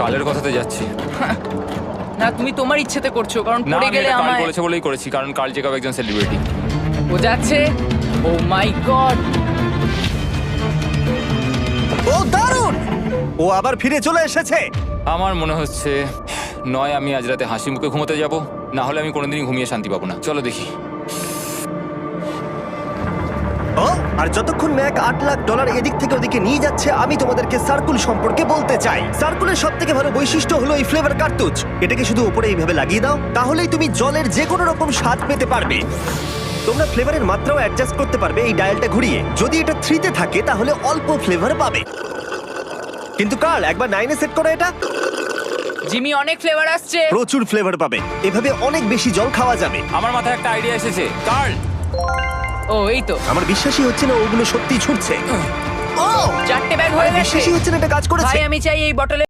কালের কথাতে যাচ্ছি। না তুমি তোমার ইচ্ছেতে করছ কারণ না পড়ে আমি গেলে এটা কাল আমায় বলেছে বলেই করেছি কারণ কাল জেকাব একজন সেলিব্রিটি ও যাচ্ছে। ও মাই গড। ও দারুণ! ও আবার ফিরে চলে এসেছে। আমার মনে হচ্ছে নয় আমি আজ রাতে হাসি মুখে ঘুমোতে যাব না হলে আমি কোনোদিনই ঘুমিয়ে শান্তি পাবো না। চলো দেখি। আর যতক্ষণ ম্যাক আট লাখ ডলার এদিক থেকে ওদিকে নিয়ে যাচ্ছে আমি তোমাদেরকে সার্কুল সম্পর্কে বলতে চাই। সার্কুলের সব থেকে ভালো বৈশিষ্ট্য হলো এই ফ্লেভার কার্তুজ এটাকে শুধু উপরে এইভাবে লাগিয়ে দাও তাহলেই তুমি জলের যে কোনো রকম স্বাদ পেতে পারবে। তোমরা ফ্লেভারের মাত্রাও অ্যাডজাস্ট করতে পারবে এই ডায়ালটা ঘুরিয়ে। যদি এটা থ্রিতে থাকে তাহলে অল্প ফ্লেভার পাবে। কিন্তু কাল একবার নাইনে সেট করো এটা। জিমি অনেক ফ্লেভার আসছে। প্রচুর ফ্লেভার পাবে। এভাবে অনেক বেশি জল খাওয়া যাবে। আমার মাথায় একটা আইডিয়া এসেছে। কার্ল ও এই তো। আমার বিশ্বাসই হচ্ছে না ওগুলো সত্যি ছুটছে। ও চারটে ব্যাগ হয়ে গেছে। বিশ্বাসই হচ্ছে না এটা কাজ করেছে। ভাই আমি চাই এই বটলে